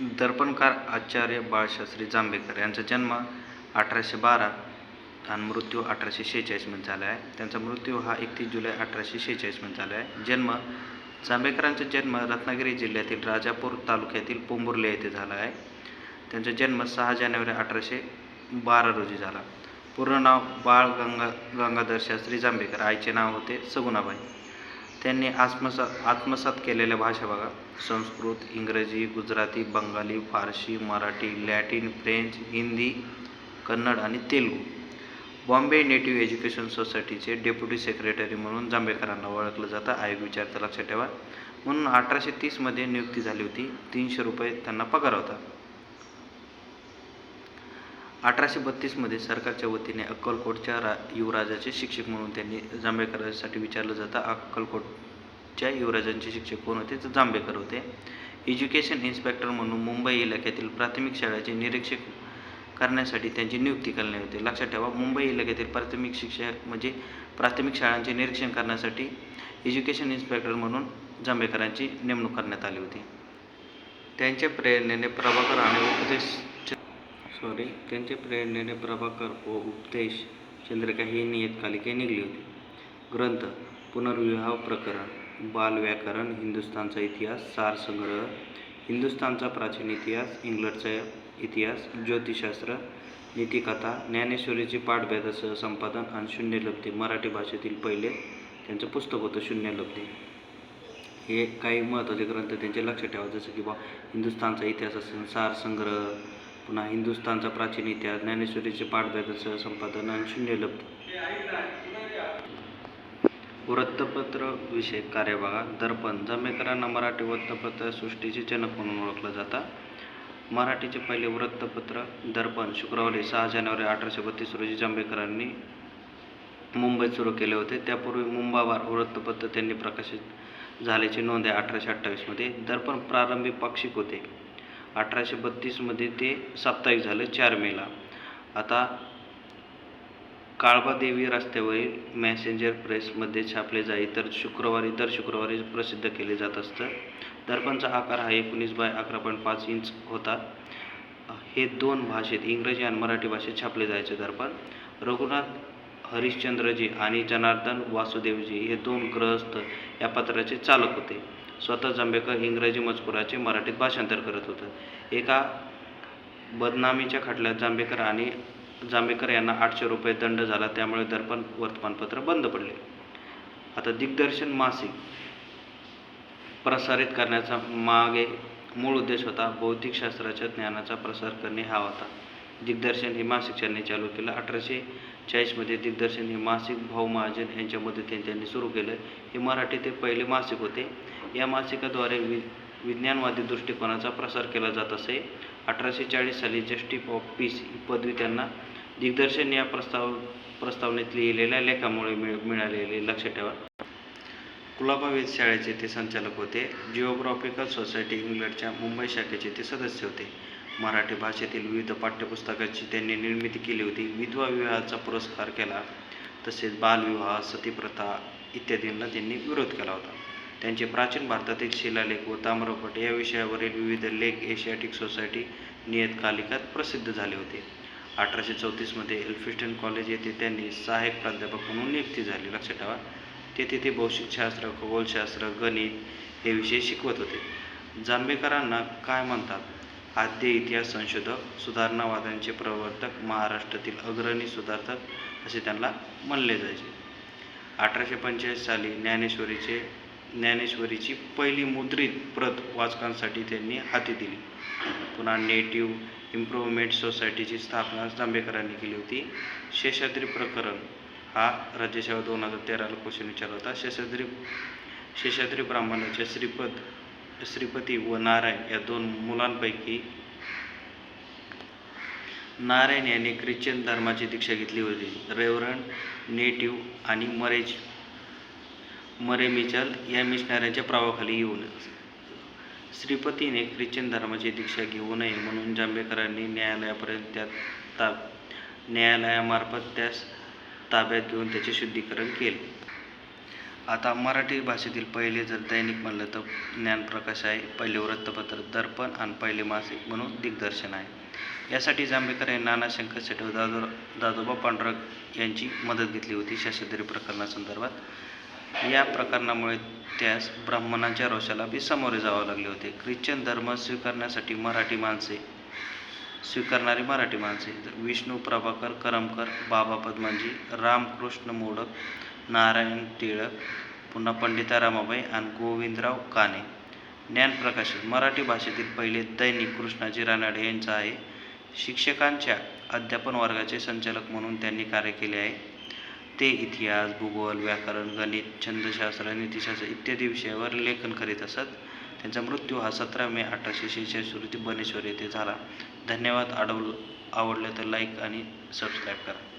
दर्पणकार आचार्य बाळशास्त्री जांभेकर यांचा जन्म अठराशे बारा आणि मृत्यू अठराशे शेहेचाळीसमध्ये झाला आहे. त्यांचा मृत्यू हा एकतीस जुलै अठराशे शेहेचाळीसमध्ये झाला आहे. जन्म जांभेकरांचा जन्म रत्नागिरी जिल्ह्यातील राजापूर तालुक्यातील पोंबुर्ले येथे झाला आहे. त्यांचा जन्म सहा जानेवारी अठराशे बारा रोजी झाला. पूर्ण नाव बाळ गंगा गंगाधर शास्त्री जांभेकर. आईचे नाव होते सगुणाबाई. त्यांनी आत्मसात आत्मसात केलेल्या भाषा बघा. संस्कृत इंग्रजी गुजराती बंगाली फारसी मराठी लॅटिन फ्रेंच हिंदी कन्नड आणि तेलुगू. बॉम्बे नेटिव्ह एज्युकेशन सोसायटीचे डेप्युटी सेक्रेटरी म्हणून जांभेकरांना ओळखलं जातं. आयोग विचारतं लक्षात ठेवा. म्हणून अठराशे तीसमध्ये नियुक्ती झाली होती. तीनशे रुपये त्यांना पगार होता. अठराशे बत्तीसमध्ये सरकारच्या वतीने अक्कलकोटच्या रा युवराजाचे शिक्षक म्हणून त्यांनी जांभेकरांसाठी विचारलं जातं. अक्कलकोटच्या युवराजांचे शिक्षक कोण होते? तर जांभेकर होते. एज्युकेशन इन्स्पेक्टर म्हणून मुंबई इलाक्यातील प्राथमिक शाळेचे निरीक्षक करण्यासाठी त्यांची नियुक्ती करण्यात होते लक्षात ठेवा मुंबई इलाक्यातील प्राथमिक शिक्षक म्हणजे प्राथमिक शाळांचे निरीक्षण करण्यासाठी एज्युकेशन इन्स्पेक्टर म्हणून जांभेकरांची नेमणूक करण्यात आली होती. त्यांच्या प्रेरणेने प्रभाकर आणि उपदेश सॉरी त्यांच्या प्रेरणेने प्रभाकर व उपदेश चंद्रिका ही नियतकालिके निघली होती. ग्रंथ पुनर्विवाह प्रकरण बालव्याकरण हिंदुस्थानचा इतिहास सार संग्रह हिंदुस्थानचा प्राचीन इतिहास इंग्लंडचा इतिहास ज्योतिषशास्त्र नीतिकथा ज्ञानेश्वरीची पाठभेदासह संपादन आणि शून्यलब्धी मराठी भाषेतील पहिले त्यांचं पुस्तक होतं शून्यलब्धी. हे काही महत्त्वाचे ग्रंथ त्यांचे लक्षात ठेवा जसं की बा हिंदुस्थानचा इतिहास असेल सार संग्रह पुन्हा हिंदुस्थानचा प्राचीन इतिहास ज्ञानेश्वरीचे पाठभेदासह संपादन आणि शून्यलब्धी वृत्तपत्र विषयक कार्यभागात दर्पण जांभेकरांना मराठी वृत्तपत्र सृष्टीचे जनक म्हणून ओळखलं जातं. मराठीचे पहिले वृत्तपत्र दर्पण शुक्रवारी सहा जानेवारी अठराशे बत्तीस रोजी जांभेकरांनी मुंबईत सुरू केले होते. त्यापूर्वी मुंबावार वृत्तपत्र त्यांनी प्रकाशित झाल्याची नोंद आहे अठराशे अठ्ठावीसमध्ये दर्पण प्रारंभी पाक्षिक होते. अठराशे बत्तीसमध्ये ते साप्ताहिक झालं चार मेला आता काळबादेवी रस्त्यावरील मॅसेंजर प्रेसमध्ये छापले जाई तर शुक्रवारी दर शुक्रवारी प्रसिद्ध केले जात असतं. दर्पणचा आकार हा एकोणीस बाय अकरा पॉईंट पाच इंच होता. हे दोन भाषेत इंग्रजी आणि मराठी भाषेत छापले जायचे दर्पण. रघुनाथ हरिश्चंद्रजी आणि जनार्दन वासुदेवजी हे दोन ग्रहस्थ या पत्राचे चालक होते. स्वतः जांभेकर इंग्रजी मजकुराचे मराठीत भाषांतर करत होतं. एका बदनामीच्या खटल्यात जांभेकर आणि जांभेकर यांना आठशे रुपये दंड झाला. त्यामुळे दर्पण वर्तमानपत्र बंद पडले. आता दिग्दर्शन मासिक प्रसारित करण्याचा मागे मूळ उद्देश होता. भौतिकशास्त्राच्या ज्ञानाचा प्रसार करणे हा होता. दिग्दर्शन हे मासिक त्यांनी चालू केलं. अठराशे चाळीसमध्ये दिग्दर्शन हे मासिक भाऊ महाजन यांच्या मदतीने त्यांनी सुरू केलं. हे मराठी ते पहिले मासिक होते. या मासिकाद्वारे वि विज्ञानवादी दृष्टिकोनाचा प्रसार केला जात असे. अठराशे चाळीस साली जस्टिस ऑफ पीस ही पदवी त्यांना दिग्दर्शन या प्रस्ताव प्रस्तावनेत लिहिलेल्या लेखामुळे मिळ मिळालेले लक्षात ठेवा. कुलाबा वेधशाळेचे ते संचालक होते. जिओग्राफिकल सोसायटी इंग्लंडच्या मुंबई शाखेचे ते सदस्य होते. मराठी भाषेतील विविध पाठ्यपुस्तकाची त्यांनी निर्मिती केली होती. विधवा विवाहाचा पुरस्कार केला. तसेच बालविवाह सतीप्रथा इत्यादींना त्यांनी विरोध केला होता. त्यांचे प्राचीन भारतातील शिलालेख व ताम्रपट या विषयावरील विविध लेख एशियाटिक सोसायटी नियतकालिकात प्रसिद्ध झाले होते. अठराशे चौतीसमध्ये एल्फिस्टन कॉलेज येथे त्यांनी सहाय्यक प्राध्यापक म्हणून नियुक्ती झाली. लक्षात ठेवा तेथे ते भौतिकशास्त्र खगोलशास्त्र गणित हे विषय शिकवत होते. जांभेकरांना काय म्हणतात? आद्य इतिहास संशोधक सुधारणावाद्यांचे प्रवर्तक महाराष्ट्रातील अग्रणी सुधारक असे त्यांना म्हणले जायचे. अठराशे पंचेचाळीस साली ज्ञानेश्वरीचे ज्ञानेश्वरीची पहिली मुद्रित प्रत वाचकांसाठी त्यांनी हाती दिली. पुन्हा नेटिव्ह इम्प्रूव्हमेंट सोसायटीची स्थापना जांभेकरांनी केली होती. शेषाद्री प्रकरण हा राज्यसेवा दोन हजार तेराला क्वेश्चन विचारला होता. शेषाद्री शेषाद्री ब्राह्मणाच्या श्रीपद श्रीपती व नारायण या दोन मुलांपैकी नारायण यांनी ख्रिश्चन धर्माची दीक्षा घेतली होती. रेवरंड नेटिव्ह आणि मरेज मरे मिचल या मिशनाऱ्याच्या प्रभावाखाली येऊन. श्रीपतीने ख्रिश्चन धर्माची दीक्षा घेऊ नये म्हणून जांभेकरांनी न्यायालयापर्यंत त्या ताब न्यायालयामार्फत त्यास ताब्यात घेऊन त्याचे शुद्धीकरण केले. आता मराठी भाषेतील पहिले जर दैनिक म्हणलं तर ज्ञानप्रकाश आहे पहिले वृत्तपत्र दर्पण आणि पहिले मासिक म्हणून दिग्दर्शन आहे. यासाठी जांभेकर यांनी नाना शंकर शेटे दादो दादोबा पांडुरंग यांची मदत घेतली होती शास्त्रधारी प्रकरणासंदर्भात. या प्रकरणामुळे त्यास ब्राह्मणांच्या रोषाला बी सामोरे जावे लागले होते. ख्रिश्चन धर्म स्वीकारण्यासाठी मराठी माणसे स्वीकारणारी मराठी माणसे विष्णू प्रभाकर करमकर बाबा पद्माजी रामकृष्ण मोडक नारायण टिळक पुन्हा पंडिता रामाबाई आणि गोविंदराव काने. ज्ञानप्रकाश मराठी भाषेतील पहिले दैनिक कृष्णाजी रानाडे यांचा आहे. शिक्षकांच्या अध्यापन वर्गाचे संचालक म्हणून त्यांनी कार्य केले आहे. ते इतिहास भूगोल व्याकरण गणित छंदशास्त्र नीतिशास्त्र इत्यादी विषयावर लेखन करीत असत. त्यांचा मृत्यू हा सतरा मे अठराशे शेहेचाळीस रोजी बनेश्वर येथे झाला. धन्यवाद. आडवल आवडलं तर लाईक आणि सबस्क्राईब करा.